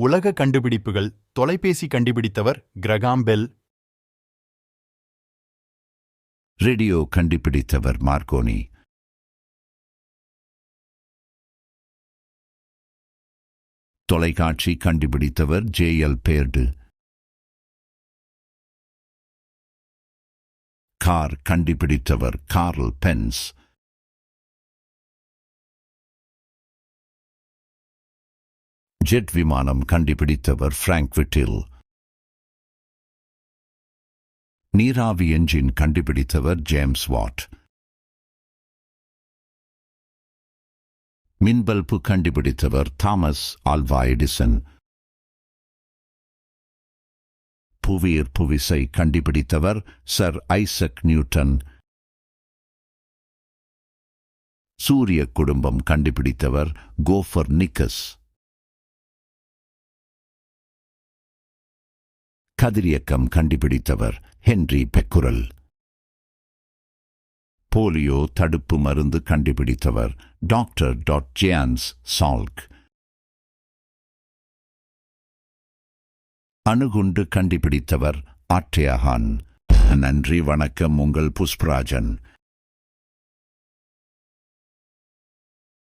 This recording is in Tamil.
உலக கண்டுபிடிப்புகள் தொலைபேசி கண்டுபிடித்தவர் கிரகாம் பெல். ரேடியோ கண்டுபிடித்தவர் மார்கோனி. தொலைக்காட்சி கண்டுபிடித்தவர் ஜே எல் பேர்டு. கார் கண்டுபிடித்தவர் கார்ல் பென்ஸ். ஜெட் விமானம் கண்டுபிடித்தவர் பிராங்க் விட்டில் நீராவி என்ஜின் கண்டுபிடித்தவர் ஜேம்ஸ் வாட் மின்பல்பு கண்டுபிடித்தவர் தாமஸ் ஆல்வா எடிசன் புவியீர்ப்பு விசை கண்டுபிடித்தவர் சர் ஐசக் நியூட்டன் சூரிய குடும்பம் கண்டுபிடித்தவர் கோஃபர் நிக்கஸ் கதிரியக்கம் கண்டுபிடித்தவர் ஹென்றி பெக்குரல். போலியோ தடுப்பு மருந்து கண்டுபிடித்தவர் டாக்டர் டாட் ஜியான்ஸ் சால்க். அணுகுண்டு கண்டுபிடித்தவர் ஆட்டையஹான் நன்றி வணக்கம் உங்கள் புஷ்பராஜன்.